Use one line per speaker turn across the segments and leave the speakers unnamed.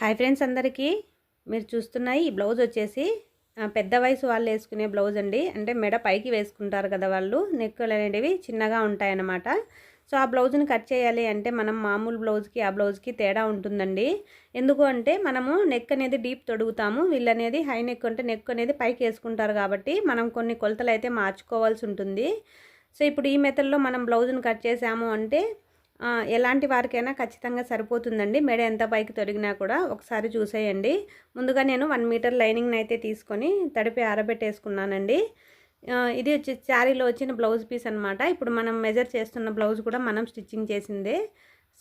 Hi friends అందరికీ. మీరు చూస్తున్నాయి ఈ బ్లౌజ్ వచ్చేసి పెద్ద వయసు వాళ్ళు వేసుకునే బ్లౌజ్ అండి. అంటే మెడ పైకి వేసుకుంటారు కదా వాళ్ళు. నెక్కులు అనేటివి చిన్నగా ఉంటాయన్నమాట. సో ఆ బ్లౌజ్ని కట్ చేయాలి అంటే మనం మామూలు బ్లౌజ్కి ఆ బ్లౌజ్కి తేడా ఉంటుందండి. ఎందుకు అంటే మనము నెక్ అనేది డీప్ తొడుగుతాము. వీళ్ళు అనేది హై నెక్ అంటే నెక్ అనేది పైకి వేసుకుంటారు కాబట్టి మనం కొన్ని కొలతలు అయితే మార్చుకోవాల్సి ఉంటుంది. సో ఇప్పుడు ఈ మెథడ్లో మనం బ్లౌజ్ని కట్ చేసాము అంటే ఎలాంటి వారికైనా ఖచ్చితంగా సరిపోతుందండి. మెడ ఎంత పైకి తొడిగినా కూడా ఒకసారి చూసేయండి. ముందుగా నేను వన్ మీటర్ లైనింగ్ని అయితే తీసుకొని తడిపి ఆరబెట్టేసుకున్నానండి. ఇది వచ్చి శారీలో వచ్చిన బ్లౌజ్ పీస్ అనమాట ఇప్పుడు మనం మెజర్ చేస్తున్న బ్లౌజ్ కూడా మనం స్టిచ్చింగ్ చేసిందే.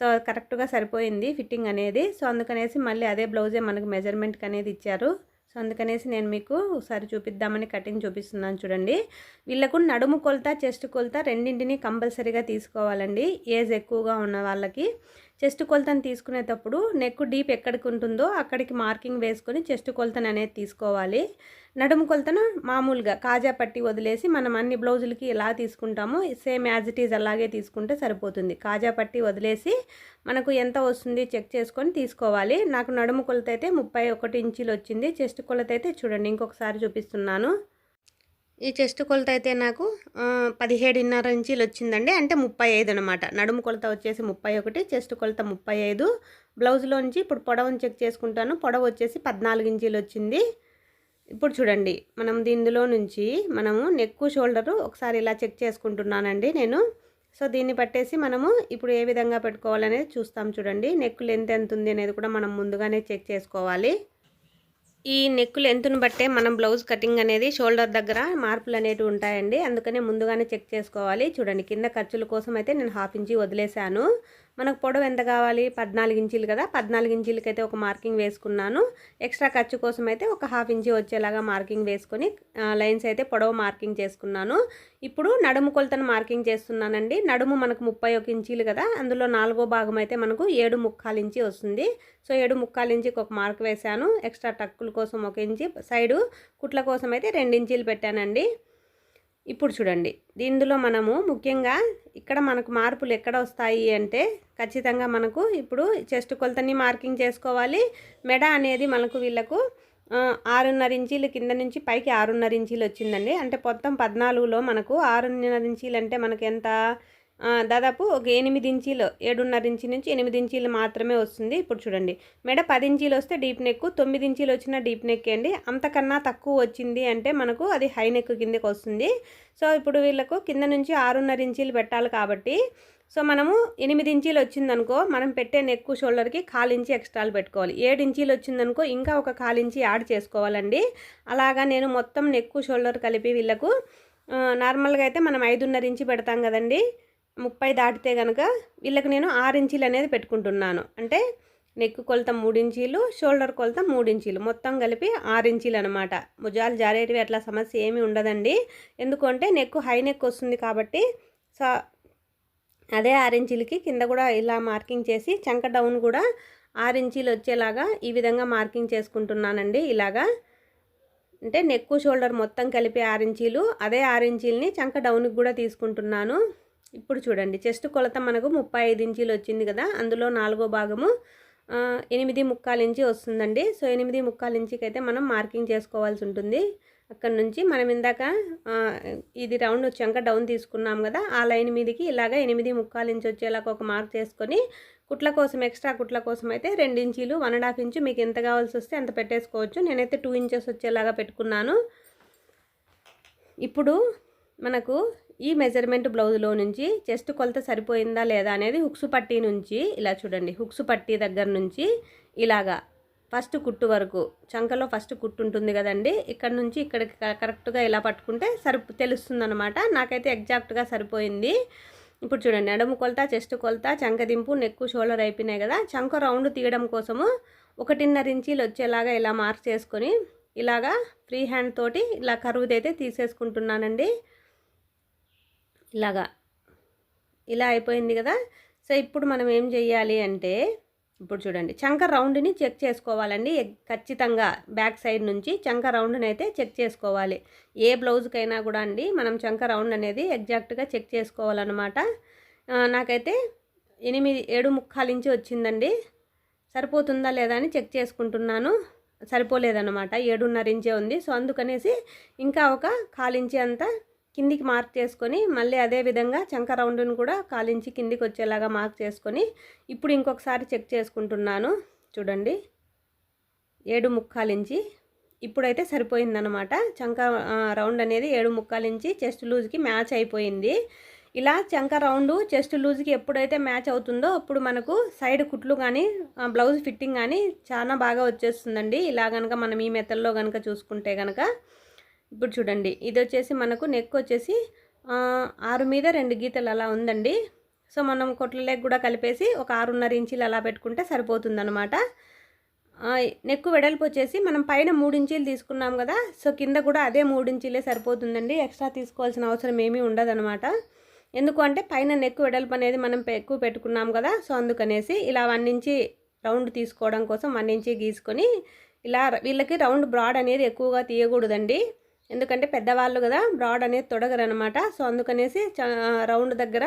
సో కరెక్ట్గా సరిపోయింది ఫిట్టింగ్ అనేది. సో అందుకనేసి మళ్ళీ అదే బ్లౌజే మనకు మెజర్మెంట్కి అనేది ఇచ్చారు. సో అందుకనేసి నేను మీకు ఒకసారి చూపిద్దామని కటింగ్ చూపిస్తున్నాను చూడండి. వీళ్ళకు నడుము కొలత చెస్ట్ కొలత రెండింటిని కంపల్సరీగా తీసుకోవాలండి. ఏజ్ ఎక్కువగా ఉన్న వాళ్ళకి చెస్ట్ కొలతను తీసుకునేటప్పుడు నెక్ డీప్ ఎక్కడికి ఉంటుందో అక్కడికి మార్కింగ్ వేసుకొని చెస్ట్ కొలతను అనేది తీసుకోవాలి. నడుము కొలతను మామూలుగా కాజా పట్టి వదిలేసి మనం అన్ని బ్లౌజులకి ఎలా తీసుకుంటామో సేమ్ యాజ్ ఇట్ ఈజ్ అలాగే తీసుకుంటే సరిపోతుంది. కాజా పట్టి వదిలేసి మనకు ఎంత వస్తుంది చెక్ చేసుకొని తీసుకోవాలి. నాకు నడుము కొలత అయితే ముప్పై ఒకటి ఇంచులు వచ్చింది. చెస్ట్ కొలత అయితే చూడండి ఇంకొకసారి చూపిస్తున్నాను. ఈ చెస్ట్ కొలత అయితే నాకు పదిహేడున్నర ఇంచీలు వచ్చిందండి. అంటే ముప్పై ఐదు అనమాట నడుము కొలత వచ్చేసి ముప్పై ఒకటి చెస్ట్ కొలత ముప్పై ఐదు. బ్లౌజ్లోంచి ఇప్పుడు పొడవుని చెక్ చేసుకుంటాను. పొడవు వచ్చేసి పద్నాలుగు ఇంచీలు వచ్చింది. ఇప్పుడు చూడండి మనం దీనిలో నుంచి మనము నెక్కు షోల్డరు ఒకసారి ఇలా చెక్ చేసుకుంటున్నానండి నేను. సో దీన్ని పట్టేసి మనము ఇప్పుడు ఏ విధంగా పెట్టుకోవాలనేది చూస్తాం చూడండి. నెక్ లెంత్ ఎంత ఉంది అనేది కూడా మనం ముందుగానే చెక్ చేసుకోవాలి. ఈ నెక్ లెంత్ను బట్టే మనం బ్లౌజ్ కటింగ్ అనేది షోల్డర్ దగ్గర మార్పులు అనేవి ఉంటాయండి. అందుకనే ముందుగానే చెక్ చేసుకోవాలి. చూడండి కింద ఖర్చుల కోసం అయితే నేను హాఫ్ ఇంచి వదిలేశాను. మనకు పొడవు ఎంత కావాలి? పద్నాలుగు ఇంచీలు కదా? పద్నాలుగు ఇంచీలకి అయితే ఒక మార్కింగ్ వేసుకున్నాను. ఎక్స్ట్రా ఖర్చు కోసం అయితే ఒక హాఫ్ ఇంచీ వచ్చేలాగా మార్కింగ్ వేసుకొని లైన్స్ అయితే పొడవు మార్కింగ్ చేసుకున్నాను. ఇప్పుడు నడుము కొలతను మార్కింగ్ చేస్తున్నానండి. నడుము మనకు ముప్పై ఒక ఇంచీలు కదా? అందులో నాలుగో భాగం అయితే మనకు ఏడు ముక్కాలు ఇంచి వస్తుంది. సో ఏడు ముక్కాలు ఇంచికి ఒక మార్క్ వేశాను. ఎక్స్ట్రా టక్కుల కోసం ఒక ఇంచి. సైడు కుట్ల కోసం అయితే రెండు ఇంచీలు పెట్టానండి. ఇప్పుడు చూడండి. ఇందులో మనము ముఖ్యంగా ఇక్కడ మనకు మార్పులు ఎక్కడ వస్తాయి అంటే ఖచ్చితంగా మనకు ఇప్పుడు చెస్ట్ కొలతని మార్కింగ్ చేసుకోవాలి. మెడ అనేది మనకు వీళ్ళకు ఆరున్నర ఇంచీలు కింద నుంచి పైకి ఆరున్నర ఇంచీలు వచ్చిందండి. అంటే మొత్తం పద్నాలుగులో మనకు ఆరున్నర ఇంచీలు అంటే మనకు ఎంత? దాదాపు ఒక ఎనిమిది ఇంచీలు ఏడున్నర ఇంచీ నుంచి ఎనిమిది ఇంచీలు మాత్రమే వస్తుంది. ఇప్పుడు చూడండి మెడ పది ఇంచీలు వస్తే డీప్ నెక్ తొమ్మిది ఇంచీలు వచ్చిన డీప్ నెక్ అండి. అంతకన్నా తక్కువ వచ్చింది అంటే మనకు అది హై నెక్ కిందకి వస్తుంది. సో ఇప్పుడు వీళ్ళకు కింద నుంచి ఆరున్నర ఇంచీలు పెట్టాలి కాబట్టి సో మనము ఎనిమిది ఇంచీలు వచ్చిందనుకో మనం పెట్టే నెక్ షోల్డర్కి కాలు ఇంచి ఎక్స్ట్రాలు పెట్టుకోవాలి. ఏడు ఇంచీలు వచ్చిందనుకో ఇంకా ఒక కాలు ఇంచి యాడ్ చేసుకోవాలండి. అలాగా నేను మొత్తం నెక్ షోల్డర్ కలిపి వీళ్ళకు నార్మల్గా అయితే మనం ఐదున్నర ఇంచి పెడతాం కదండి. ముప్పై దాటితే కనుక వీళ్ళకి నేను ఆరు ఇంచీలు అనేది పెట్టుకుంటున్నాను. అంటే నెక్ కొలత మూడు ఇంచీలు షోల్డర్ కొలత మూడు ఇంచీలు. మొత్తం కలిపి ఆరు ఇంచీలు అనమాట భుజాలు జారేటివి అట్లా సమస్య ఏమీ ఉండదండి. ఎందుకంటే నెక్ హై నెక్ వస్తుంది కాబట్టి సో అదే ఆరు ఇంచీలకి కింద కూడా ఇలా మార్కింగ్ చేసి చంక డౌన్ కూడా ఆరు ఇంచీలు వచ్చేలాగా ఈ విధంగా మార్కింగ్ చేసుకుంటున్నానండి ఇలాగా. అంటే నెక్ షోల్డర్ మొత్తం కలిపి ఆరు ఇంచీలు అదే ఆరు ఇంచీలని చంక డౌన్కి కూడా తీసుకుంటున్నాను. ఇప్పుడు చూడండి చెస్ట్ కొలత మనకు ముప్పై ఐదు ఇంచీలు వచ్చింది కదా అందులో నాలుగో భాగము ఎనిమిది ముక్కాలు ఇంచి వస్తుందండి. సో ఎనిమిది ముక్కాలు ఇంచికి అయితే మనం మార్కింగ్ చేసుకోవాల్సి ఉంటుంది. అక్కడ నుంచి మనం ఇందాక ఇది రౌండ్ వచ్చాక డౌన్ తీసుకున్నాం కదా ఆ లైన్ మీదకి ఇలాగ ఎనిమిది ముక్కాలు ఇంచి వచ్చేలాగా ఒక మార్క్ చేసుకొని కుట్ల కోసం ఎక్స్ట్రా కుట్ల కోసం అయితే రెండు ఇంచీలు వన్ అండ్ హాఫ్ ఇంచు మీకు ఎంత కావాల్సి వస్తే అంత పెట్టేసుకోవచ్చు. నేనైతే టూ ఇంచెస్ వచ్చేలాగా పెట్టుకున్నాను. ఇప్పుడు మనకు ఈ మెజర్మెంట్ బ్లౌజ్లో నుంచి చెస్ట్ కొలత సరిపోయిందా లేదా అనేది హుక్స్ పట్టీ నుంచి ఇలా చూడండి హుక్స్ పట్టీ దగ్గర నుంచి ఇలాగా ఫస్ట్ కుట్టు వరకు చంకలో ఫస్ట్ కుట్టు ఉంటుంది కదండి ఇక్కడ నుంచి ఇక్కడికి కరెక్ట్గా ఇలా పట్టుకుంటే సరి తెలుస్తుందనమాట నాకైతే ఎగ్జాక్ట్గా సరిపోయింది. ఇప్పుడు చూడండి నడుము కొలత చెస్ట్ కొలత చంకదింపు నెక్కు షోల్డర్ అయిపోయినాయి కదా. చంక రౌండ్ తీయడం కోసము ఒకటిన్నర ఇంచీలు వచ్చేలాగా ఇలా మార్క్ చేసుకొని ఇలాగా ఫ్రీ హ్యాండ్ తోటి ఇలా కరువుదైతే తీసేసుకుంటున్నానండి. ఇలాగా. ఇలా అయిపోయింది కదా. సో ఇప్పుడు మనం ఏం చెయ్యాలి అంటే ఇప్పుడు చూడండి. చంక రౌండ్ని చెక్ చేసుకోవాలండి. ఖచ్చితంగా బ్యాక్ సైడ్ నుంచి చంక రౌండ్ని అయితే చెక్ చేసుకోవాలి. ఏ బ్లౌజ్కైనా కూడా అండి మనం చంక రౌండ్ అనేది ఎగ్జాక్ట్గా చెక్ చేసుకోవాలన్నమాట. నాకైతే ఎనిమిది ఏడు ముక్కాలు ఇంచి వచ్చిందండి. సరిపోతుందా లేదా అని చెక్ చేసుకుంటున్నాను. సరిపోలేదన్నమాట. ఏడున్నర ఇంచే ఉంది. సో అందుకనేసి ఇంకా ఒక కాలించి అంతా కిందికి మార్క్ చేసుకొని మళ్ళీ అదే విధంగా చంక రౌండ్ని కూడా కాలించి కిందికి వచ్చేలాగా మార్క్ చేసుకొని ఇప్పుడు ఇంకొకసారి చెక్ చేసుకుంటున్నాను. చూడండి. ఏడు ముక్కాలించి ఇప్పుడైతే సరిపోయిందనమాట చంక రౌండ్ అనేది ఏడు ముక్కాలించి చెస్ట్ లూజ్కి మ్యాచ్ అయిపోయింది. ఇలా చంక రౌండ్ చెస్ట్ లూజ్కి ఎప్పుడైతే మ్యాచ్ అవుతుందో అప్పుడు మనకు సైడ్ కుట్లు కానీ బ్లౌజ్ ఫిట్టింగ్ కానీ చాలా బాగా వచ్చేస్తుందండి. ఇలా కనుక మనం ఈ మెథడ్లో కనుక చూసుకుంటే కనుక ఇప్పుడు చూడండి. ఇది వచ్చేసి మనకు నెక్ వచ్చేసి ఆరు మీద రెండు గీతలు అలా ఉందండి. సో మనం కొట్ల లెగ్ కూడా కలిపేసి ఒక ఆరున్నర ఇంచీలు అలా పెట్టుకుంటే సరిపోతుందనమాట నెక్ వెడల్పు వచ్చేసి మనం పైన మూడు ఇంచీలు తీసుకున్నాం కదా సో కింద కూడా అదే మూడు ఇంచీలే సరిపోతుందండి. ఎక్స్ట్రా తీసుకోవాల్సిన అవసరం ఏమీ ఉండదనమాట ఎందుకు అంటే పైన నెక్ వెడల్పు అనేది మనం ఎక్కువ పెట్టుకున్నాం కదా సో అందుకనేసి ఇలా వన్ ఇంచి రౌండ్ తీసుకోవడం కోసం వన్ ఇంచి గీసుకొని ఇలా వీళ్ళకి రౌండ్ బ్రాడ్ అనేది ఎక్కువగా తీయకూడదండి. ఎందుకంటే పెద్దవాళ్ళు కదా బ్రాడ్ అనేది తొడగరు అనమాట సో అందుకనేసి రౌండ్ దగ్గర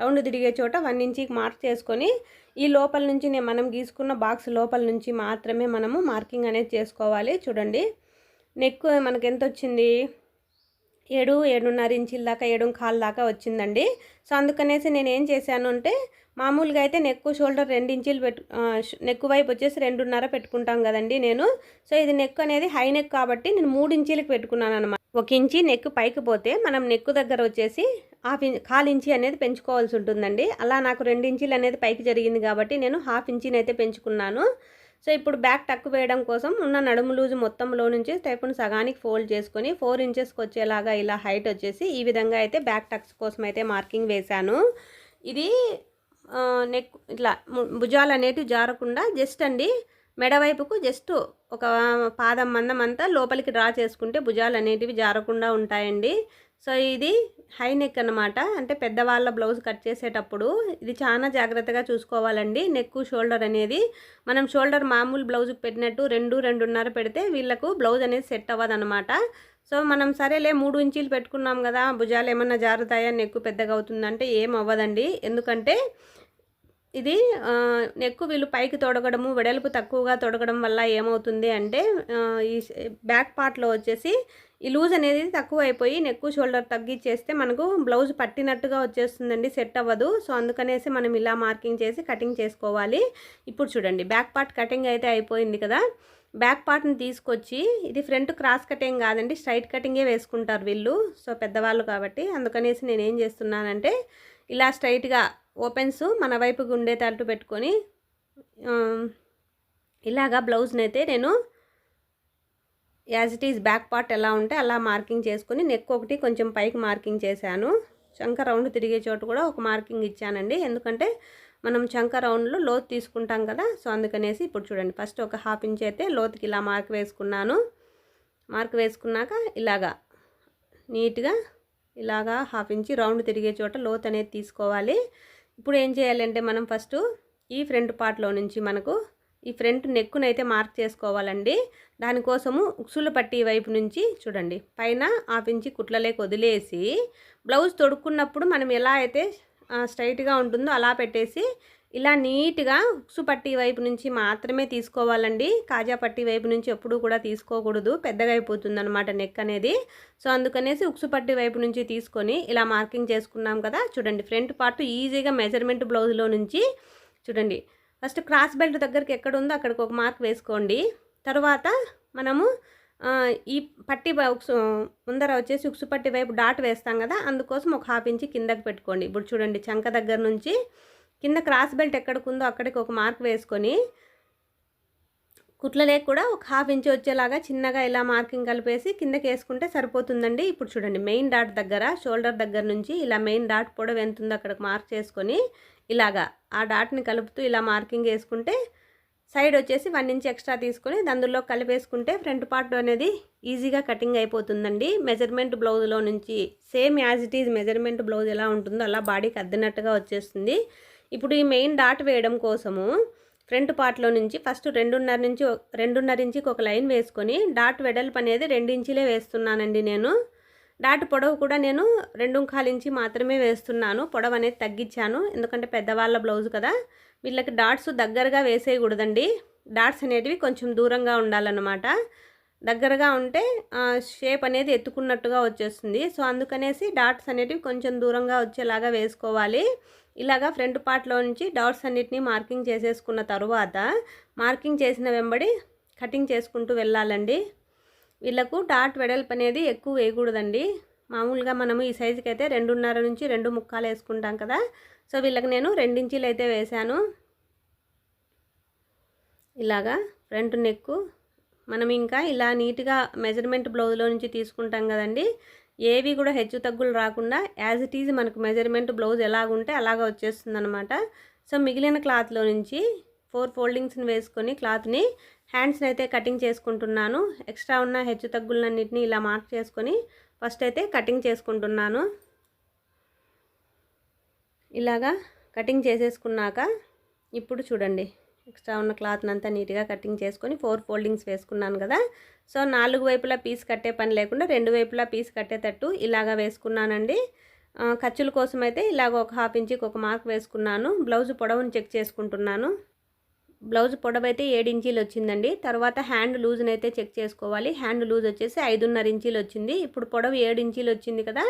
రౌండ్ తిరిగే చోట వన్ ఇంచీకి మార్క్ చేసుకొని ఈ లోపల నుంచి మనం గీసుకున్న బాక్స్ లోపల నుంచి మాత్రమే మనము మార్కింగ్ అనేది చేసుకోవాలి. చూడండి. నెక్ మనకు ఎంత వచ్చింది ఏడు ఏడున్నర ఇంచుల దాకా ఏడు కాలు దాకా వచ్చిందండి. సో అందుకనేసి నేను ఏం చేశాను అంటే మామూలుగా అయితే నెక్ షోల్డర్ రెండు ఇంచులు పెట్టు నెక్ వైపు వచ్చేసి రెండున్నర పెట్టుకుంటాం కదండి నేను. సో ఇది నెక్ అనేది హై నెక్ కాబట్టి నేను మూడు ఇంచీలకు పెట్టుకున్నాను అనమాట ఒక ఇంచి నెక్ పైకి పోతే మనం నెక్ దగ్గర వచ్చేసి హాఫ్ ఇంచ్ కాల్ ఇంచి అనేది పెంచుకోవాల్సి ఉంటుందండి. అలా నాకు రెండు ఇంచీలు అనేది పైకి జరిగింది కాబట్టి నేను హాఫ్ ఇంచీని అయితే పెంచుకున్నాను. సో ఇప్పుడు బ్యాక్ టక్ వేయడం కోసం ఉన్న నడుము లూజు మొత్తంలో నుంచి స్టెప్ను సగానికి ఫోల్డ్ చేసుకొని ఫోర్ ఇంచెస్కి వచ్చేలాగా ఇలా హైట్ వచ్చేసి ఈ విధంగా అయితే బ్యాక్ టక్స్ కోసం అయితే మార్కింగ్ వేశాను. ఇది నెక్ ఇట్లా భుజాలు అనేటివి జారకుండా జస్ట్ అండి మెడవైపుకు జస్ట్ ఒక పాదం మందం అంతా లోపలికి డ్రా చేసుకుంటే భుజాలు అనేటివి జారకుండా ఉంటాయండి. సో ఇది హై నెక్ అనమాట అంటే పెద్దవాళ్ళ బ్లౌజ్ కట్ చేసేటప్పుడు ఇది చాలా జాగ్రత్తగా చూసుకోవాలండి. నెక్ షోల్డర్ అనేది మనం షోల్డర్ మామూలు బ్లౌజ్ పెట్టినట్టు రెండు రెండున్నర పెడితే వీళ్ళకు బ్లౌజ్ అనేది సెట్ అవ్వదనమాట సో మనం సరేలే మూడు ఇంచీలు పెట్టుకున్నాం కదా భుజాలు ఏమన్నా జారుతాయా నెక్కు పెద్దగా అవుతుందంటే ఏం అవ్వదండి. ఎందుకంటే ఇది నెక్కు వీళ్ళు పైకి తొడగడము వెడల్పు తక్కువగా తొడగడం వల్ల ఏమవుతుంది అంటే ఈ బ్యాక్ పార్ట్లో వచ్చేసి ఈ లూజ్ అనేది తక్కువ అయిపోయి నెక్కు షోల్డర్ తగ్గించేస్తే మనకు బ్లౌజ్ పట్టినట్టుగా వచ్చేస్తుందండి సెట్ అవ్వదు. సో అందుకనేసి మనం ఇలా మార్కింగ్ చేసి కటింగ్ చేసుకోవాలి. ఇప్పుడు చూడండి బ్యాక్ పార్ట్ కటింగ్ అయితే అయిపోయింది కదా. బ్యాక్ పార్ట్ని తీసుకొచ్చి ఇది ఫ్రంట్ క్రాస్ కటింగ్ కాదండి స్ట్రైట్ కటింగే వేసుకుంటారు వీళ్ళు. సో పెద్దవాళ్ళు కాబట్టి. అందుకనేసి నేను ఏం చేస్తున్నానంటే ఇలా స్ట్రైట్గా ఓపెన్స్ మన వైపుకి ఉండేటట్టు పెట్టుకొని ఇలాగా బ్లౌజ్ని అయితే నేను as it is back part ఎలా ఉంటే అలా మార్కింగ్ చేసుకుని నెక్ ఒకటి కొంచెం పైకి మార్కింగ్ చేశాను. చంక రౌండ్ తిరిగే చోటు కూడా ఒక మార్కింగ్ ఇచ్చానండి. ఎందుకంటే మనం చంక రౌండ్లో లోతు తీసుకుంటాం కదా సో అందుకనేసి ఇప్పుడు చూడండి ఫస్ట్ ఒక హాఫ్ ఇంచ్ అయితే లోతుకి ఇలా మార్క్ వేసుకున్నాను. మార్క్ వేసుకున్నాక ఇలాగా నీట్గా ఇలాగా హాఫ్ ఇంచ్ రౌండ్ తిరిగే చోట లోత్ అనేది తీసుకోవాలి. ఇప్పుడు ఏం చేయాలంటే మనం ఫస్ట్ ఈ ఫ్రంట్ పార్ట్లో నుంచి మనకు ఈ ఫ్రంట్ నెక్కును అయితే మార్క్ చేసుకోవాలండి. దానికోసము ఉక్సుల పట్టి వైపు నుంచి చూడండి. పైన హాఫ్ ఇంచి కుట్లలేకి వదిలేసి బ్లౌజ్ తొడుక్కున్నప్పుడు మనం ఎలా అయితే స్ట్రైట్గా ఉంటుందో అలా పెట్టేసి ఇలా నీట్గా ఉక్సు పట్టి వైపు నుంచి మాత్రమే తీసుకోవాలండి. కాజా పట్టి వైపు నుంచి ఎప్పుడూ కూడా తీసుకోకూడదు. పెద్దగా అయిపోతుందన్నమాట నెక్ అనేది. సో అందుకనేసి ఉక్సు పట్టి వైపు నుంచి తీసుకొని ఇలా మార్కింగ్ చేసుకున్నాం కదా. చూడండి ఫ్రంట్ పార్ట్ ఈజీగా మెజర్మెంట్ బ్లౌజ్లో నుంచి చూడండి ఫస్ట్ క్రాస్ బెల్ట్ దగ్గరికి ఎక్కడ ఉందో అక్కడికి ఒక మార్క్ వేసుకోండి. తర్వాత మనము ఈ పట్టి ముందర వచ్చేసి ఉక్సు పట్టి వైపు డాట్ వేస్తాం కదా అందుకోసం ఒక హాఫ్ ఇంచి కిందకి పెట్టుకోండి. ఇప్పుడు చూడండి చంక దగ్గర నుంచి కింద క్రాస్ బెల్ట్ ఎక్కడికి అక్కడికి ఒక మార్క్ వేసుకొని కుట్లనే కూడా ఒక హాఫ్ ఇంచ్ వచ్చేలాగా చిన్నగా ఇలా మార్కింగ్ కలిపేసి కిందకి వేసుకుంటే సరిపోతుందండి. ఇప్పుడు చూడండి మెయిన్ డాట్ దగ్గర షోల్డర్ దగ్గర నుంచి ఇలా మెయిన్ డాట్ పొడవు ఎంత ఉందో అక్కడికి మార్క్ చేసుకొని ఇలాగా ఆ డాట్ని కలుపుతూ ఇలా మార్కింగ్ వేసుకుంటే సైడ్ వచ్చేసి వన్ ఇంచ్ ఎక్స్ట్రా తీసుకొని అందులో కలిపేసుకుంటే ఫ్రంట్ పార్ట్ అనేది ఈజీగా కటింగ్ అయిపోతుందండి. మెజర్మెంట్ బ్లౌజ్లో నుంచి same as it is measurement blouse ఎలా ఉంటుందో అలా బాడీకి అద్దినట్టుగా వచ్చేస్తుంది. ఇప్పుడు ఈ మెయిన్ డాట్ వేయడం కోసము ఫ్రంట్ పార్ట్లో నుంచి ఫస్ట్ రెండున్నర నుంచి రెండున్నర ఇంచుకి ఒక లైన్ వేసుకొని డాట్ వెడల్పు అనేది రెండు ఇంచులే వేస్తున్నానండి నేను. డాట్ పొడవు కూడా నేను రెండు ఇంచి మాత్రమే వేస్తున్నాను. పొడవు అనేది తగ్గించాను. ఎందుకంటే పెద్దవాళ్ళ బ్లౌజ్ కదా. వీళ్ళకి డాట్స్ దగ్గరగా వేసేయకూడదండి. డాట్స్ అనేటివి కొంచెం దూరంగా ఉండాలన్నమాట. దగ్గరగా ఉంటే షేప్ అనేది ఎత్తుకున్నట్టుగా వచ్చేస్తుంది. సో అందుకనేసి డాట్స్ అనేటివి కొంచెం దూరంగా వచ్చేలాగా వేసుకోవాలి. ఇలాగా ఫ్రంట్ పార్ట్లో నుంచి డాట్స్ అన్నిటిని మార్కింగ్ చేసేసుకున్న తర్వాత మార్కింగ్ చేసిన వెంబడి కటింగ్ చేసుకుంటూ వెళ్ళాలండి. వీళ్ళకు డాట్ వెడల్పు అనేది ఎక్కువ వేయకూడదండి. మామూలుగా మనము ఈ సైజుకి అయితే రెండున్నర నుంచి రెండు ముక్కాలు వేసుకుంటాం కదా. సో వీళ్ళకి నేను రెండించీలు అయితే వేశాను. ఇలాగా ఫ్రంట్ నెక్ మనం ఇంకా ఇలా నీట్గా మెజర్మెంట్ బ్లౌజ్లో నుంచి తీసుకుంటాం కదండి. ఏవి కూడా హెచ్చు తగ్గులు రాకుండా యాజ్ ఇట్ ఈజ్ మనకు మెజర్మెంట్ బ్లౌజ్ ఎలాగుంటే అలాగ వచ్చేస్తుంది అనమాట సో మిగిలిన క్లాత్లో నుంచి ఫోర్ ఫోల్డింగ్స్ని వేసుకొని క్లాత్ని హ్యాండ్స్ని అయితే కటింగ్ చేసుకుంటున్నాను. ఎక్స్ట్రా ఉన్న హెచ్చు తగ్గులన్నింటినీ ఇలా మార్క్ చేసుకొని ఫస్ట్ అయితే కటింగ్ చేసుకుంటున్నాను. ఇలాగా కటింగ్ చేసేసుకున్నాక ఇప్పుడు చూడండి. ఎక్స్ట్రా ఉన్న క్లాత్ని అంతా నీట్గా కటింగ్ చేసుకొని ఫోర్ ఫోల్డింగ్స్ వేసుకున్నాను కదా. సో నాలుగు వైపులా పీస్ కట్టే పని లేకుండా రెండు వైపులా పీస్ కట్టేటట్టు ఇలాగా వేసుకున్నానండి. ఖర్చుల కోసం అయితే ఇలాగ ఒక హాఫ్ ఇంచుకి ఒక మార్క్ వేసుకున్నాను. బ్లౌజ్ పొడవును చెక్ చేసుకుంటున్నాను. బ్లౌజ్ పొడవు అయితే ఏడు ఇంచీలు వచ్చిందండి. తర్వాత హ్యాండ్ లూజ్ని అయితే చెక్ చేసుకోవాలి. హ్యాండ్ లూజ్ వచ్చేసి ఐదున్నర ఇంచీలు వచ్చింది. ఇప్పుడు పొడవు ఏడు ఇంచీలు వచ్చింది కదా.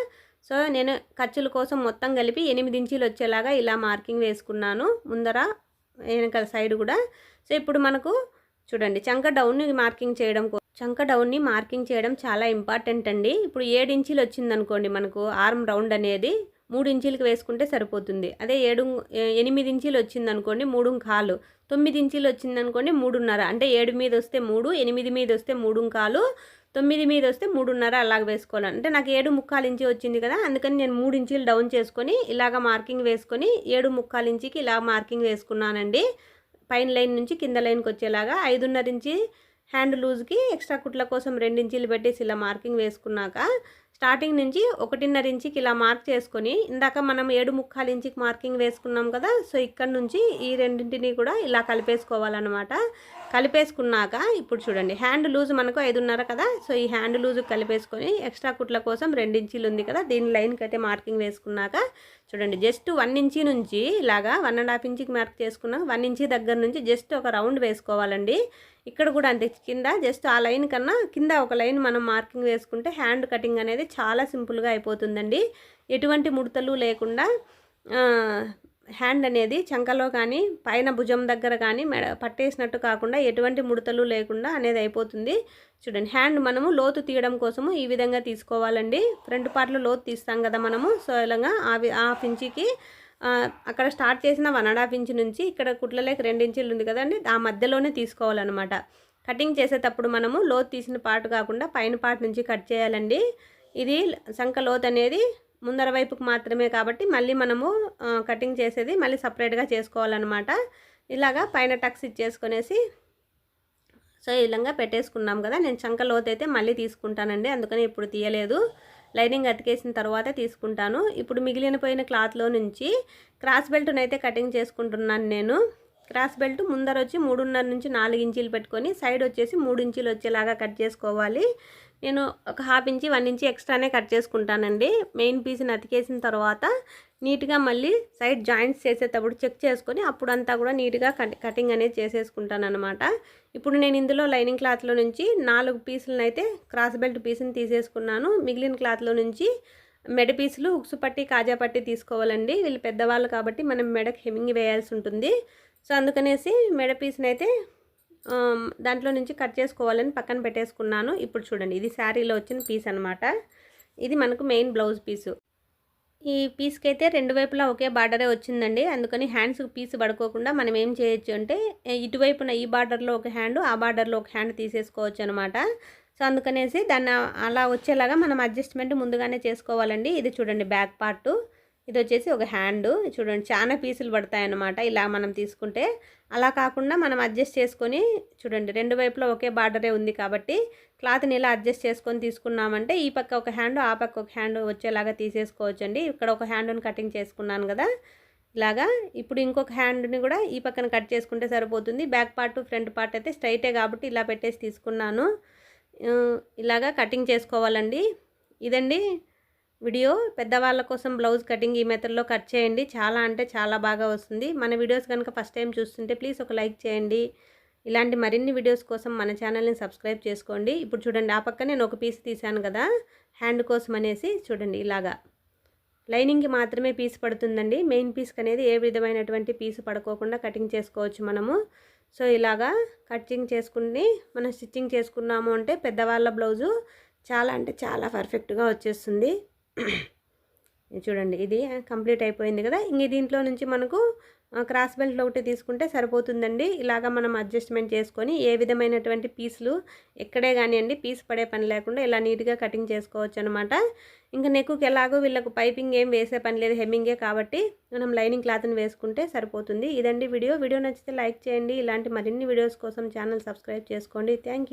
సో నేను ఖర్చుల కోసం మొత్తం కలిపి ఎనిమిది ఇంచీలు వచ్చేలాగా ఇలా మార్కింగ్ వేసుకున్నాను. ముందర వెనకాల సైడ్ కూడా. సో ఇప్పుడు మనకు చూడండి చంక డౌన్ని మార్కింగ్ చేయడం చంక డౌన్ని మార్కింగ్ చేయడం చాలా ఇంపార్టెంట్ అండి. ఇప్పుడు ఏడు ఇంచీలు వచ్చిందనుకోండి మనకు ఆర్మ్ రౌండ్ అనేది మూడు ఇంచీలకు వేసుకుంటే సరిపోతుంది. అదే ఏడు ఎనిమిది ఇంచీలు వచ్చిందనుకోండి మూడు కాలు తొమ్మిది ఇంచీలు వచ్చిందనుకోండి మూడున్నర. అంటే ఏడు మీద వస్తే మూడు ఎనిమిది మీద వస్తే మూడు కాలు తొమ్మిది మీద వస్తే మూడున్నర అలాగ వేసుకోవాలి. అంటే నాకు ఏడు ముక్కాలు ఇంచి వచ్చింది కదా అందుకని నేను మూడు ఇంచీలు డౌన్ చేసుకొని ఇలాగ మార్కింగ్ వేసుకొని ఏడు ముక్కాలు ఇంచికి ఇలా మార్కింగ్ వేసుకున్నానండి. పైన లైన్ నుంచి కింద లైన్కి వచ్చేలాగా ఐదున్నర ఇంచి హ్యాండ్ లూజ్కి ఎక్స్ట్రా కుట్ల కోసం రెండు ఇంచీలు పెట్టేసి ఇలా మార్కింగ్ వేసుకున్నాక స్టార్టింగ్ నుంచి ఒకటిన్నర ఇంచుకి ఇలా మార్క్ చేసుకొని ఇందాక మనం ఏడు ముక్కాలు ఇంచికి మార్కింగ్ వేసుకున్నాం కదా సో ఇక్కడ నుంచి ఈ రెండింటిని కూడా ఇలా కలిపేసుకోవాలన్నమాట. కలిపేసుకున్నాక ఇప్పుడు చూడండి హ్యాండ్ లూజ్ మనకు ఐదున్నర కదా సో ఈ హ్యాండ్ లూజ్ కలిపేసుకొని ఎక్స్ట్రా కుట్ల కోసం రెండు ఇంచీలు ఉంది కదా దీని లైన్కి అయితే మార్కింగ్ వేసుకున్నాక చూడండి జస్ట్ వన్ ఇంచీ నుంచి ఇలాగా వన్ అండ్ హాఫ్ ఇంచీకి మార్క్ చేసుకున్నాక వన్ ఇంచీ దగ్గర నుంచి జస్ట్ ఒక రౌండ్ వేసుకోవాలండి. ఇక్కడ కూడా అంతే కింద జస్ట్ ఆ లైన్ కన్నా కింద ఒక లైన్ మనం మార్కింగ్ వేసుకుంటే హ్యాండ్ కటింగ్ అనేది చాలా సింపుల్గా అయిపోతుందండి. ఎటువంటి ముడతలు లేకుండా హ్యాండ్ అనేది చంకలో కానీ పైన భుజం దగ్గర కానీ మెడ పట్టేసినట్టు కాకుండా ఎటువంటి ముడతలు లేకుండా అనేది అయిపోతుంది. చూడండి హ్యాండ్ మనము లోతు తీయడం కోసము ఈ విధంగా తీసుకోవాలండి. ఫ్రంట్ పార్ట్లో లోతు తీస్తాం కదా మనము సో ఇలాగా ఆ ఇంచుకి అక్కడ స్టార్ట్ చేసిన వన్ అండ్ హాఫ్ ఇంచ్ నుంచి ఇక్కడ కుట్లలోకి రెండు ఇంచులు ఉంది కదండి ఆ మధ్యలోనే తీసుకోవాలన్నమాట. కటింగ్ చేసేటప్పుడు మనము లోతు తీసిన పార్ట్ కాకుండా పైన పార్ట్ నుంచి కట్ చేయాలండి. ఇది సంఖ లోతు అనేది ముందర వైపుకు మాత్రమే కాబట్టి మళ్ళీ మనము కటింగ్ చేసేది మళ్ళీ సపరేట్గా చేసుకోవాలన్నమాట. ఇలాగా పైన టక్స్ ఇచ్చేసుకునేసి సో ఈ విధంగా పెట్టేసుకున్నాం కదా. నేను చంక లోతు అయితే మళ్ళీ తీసుకుంటానండి. అందుకని ఇప్పుడు తీయలేదు. లైనింగ్ అతికేసిన తర్వాత తీసుకుంటాను. ఇప్పుడు మిగిలినపోయిన క్లాత్లో నుంచి క్రాస్ బెల్ట్ని అయితే కటింగ్ చేసుకుంటున్నాను నేను. క్రాస్ బెల్ట్ ముందర వచ్చి మూడున్నర నుంచి నాలుగు ఇంచీలు పెట్టుకొని సైడ్ వచ్చేసి మూడు ఇంచీలు వచ్చేలాగా కట్ చేసుకోవాలి. నేను ఒక హాఫ్ ఇంచి వన్ ఇంచి ఎక్స్ట్రానే కట్ చేసుకుంటానండి. మెయిన్ పీస్ని అతికేసిన తర్వాత నీట్గా మళ్ళీ సైడ్ జాయింట్స్ చేసేటప్పుడు చెక్ చేసుకొని అప్పుడంతా కూడా నీట్గా కటింగ్ అనేది చేసేసుకుంటాను అనమాట ఇప్పుడు నేను ఇందులో లైనింగ్ క్లాత్లో నుంచి నాలుగు పీసులను అయితే క్రాస్ బెల్ట్ పీస్ని తీసేసుకున్నాను. మిగిలిన క్లాత్లో నుంచి మెడ పీసులు ఉక్సు పట్టి కాజా పట్టి తీసుకోవాలండి. వీళ్ళు పెద్దవాళ్ళు కాబట్టి మనం మెడకి హెమింగ్ వేయాల్సి ఉంటుంది. సో అందుకనేసి మెడ పీస్ని అయితే దాంట్లో నుంచి కట్ చేసుకోవాలని పక్కన పెట్టేసుకున్నాను. ఇప్పుడు చూడండి ఇది శారీలో వచ్చిన పీస్ అనమాట ఇది మనకు మెయిన్ బ్లౌజ్ పీసు. ఈ పీస్కి అయితే రెండు వైపులా ఒకే బార్డరే వచ్చిందండి. అందుకని హ్యాండ్స్ పీస్ పడుకోకుండా మనం ఏం చేయొచ్చు అంటే ఇటువైపున ఈ బార్డర్లో ఒక హ్యాండ్ ఆ బార్డర్లో ఒక హ్యాండ్ తీసేసుకోవచ్చు అనమాట సో అందుకనేసి దాన్ని అలా వచ్చేలాగా మనం అడ్జస్ట్మెంట్ ముందుగానే చేసుకోవాలండి. ఇది చూడండి బ్యాక్ పార్టు. ఇది వచ్చేసి ఒక హ్యాండ్. చూడండి చాలా పీసులు పడతాయన్నమాట. ఇలా మనం తీసుకుంటే అలా కాకుండా మనం అడ్జస్ట్ చేసుకొని చూడండి రెండు వైపులో ఒకే బార్డరే ఉంది కాబట్టి క్లాత్ని ఇలా అడ్జస్ట్ చేసుకొని తీసుకున్నామంటే ఈ పక్క ఒక హ్యాండ్ ఆ పక్క ఒక హ్యాండ్ వచ్చేలాగా తీసేసుకోవచ్చండి. ఇక్కడ ఒక హ్యాండ్ని కటింగ్ చేసుకున్నాను కదా. ఇలాగా ఇప్పుడు ఇంకొక హ్యాండ్ని కూడా ఈ పక్కన కట్ చేసుకుంటే సరిపోతుంది. బ్యాక్ పార్ట్ ఫ్రంట్ పార్ట్ అయితే స్ట్రైటే కాబట్టి ఇలా పెట్టేసి తీసుకున్నాను. ఇలాగా కటింగ్ చేసుకోవాలండి. ఇదండి వీడియో పెద్దవాళ్ళ కోసం బ్లౌజ్ కటింగ్ ఈ మెథడ్లో కట్ చేయండి. చాలా అంటే చాలా బాగా వస్తుంది. మన వీడియోస్ కనుక ఫస్ట్ టైం చూస్తుంటే ప్లీజ్ ఒక లైక్ చేయండి. ఇలాంటి మరిన్ని వీడియోస్ కోసం మన ఛానల్ని సబ్స్క్రైబ్ చేసుకోండి. ఇప్పుడు చూడండి ఆ పక్క నేను ఒక పీస్ తీశాను కదా హ్యాండ్ కోసం అనేసి చూడండి ఇలాగా. లైనింగ్కి మాత్రమే పీస్ పడుతుందండి. మెయిన్ పీస్ అనేది ఏ విధమైనటువంటి పీస్ పడుకోకుండా కటింగ్ చేసుకోవచ్చు మనము. సో ఇలాగా కటింగ్ చేసుకుని మనం స్టిచ్చింగ్ చేసుకున్నాము అంటే పెద్దవాళ్ళ బ్లౌజు చాలా అంటే చాలా పర్ఫెక్ట్గా వచ్చేస్తుంది. చూడండి ఇది కంప్లీట్ అయిపోయింది కదా. ఇంక దీంట్లో నుంచి మనకు క్రాస్ బెల్ట్ ఒకటి తీసుకుంటే సరిపోతుందండి. ఇలాగ మనం అడ్జస్ట్మెంట్ చేసుకొని ఏ విధమైనటువంటి పీసులు ఎక్కడే కానివ్వండి పీస్ పడే పని లేకుండా ఇలా నీట్గా కటింగ్ చేసుకోవచ్చు అనమాట ఇంకా నెక్కుకి ఎలాగో వీళ్ళకు పైపింగ్ ఏం వేసే పని లేదు హెమ్మింగే కాబట్టి మనం లైనింగ్ క్లాత్ని వేసుకుంటే సరిపోతుంది. ఇదండి వీడియో. వీడియో నచ్చితే లైక్ చేయండి. ఇలాంటి మరిన్ని వీడియోస్ కోసం ఛానల్ సబ్స్క్రైబ్ చేసుకోండి. థ్యాంక్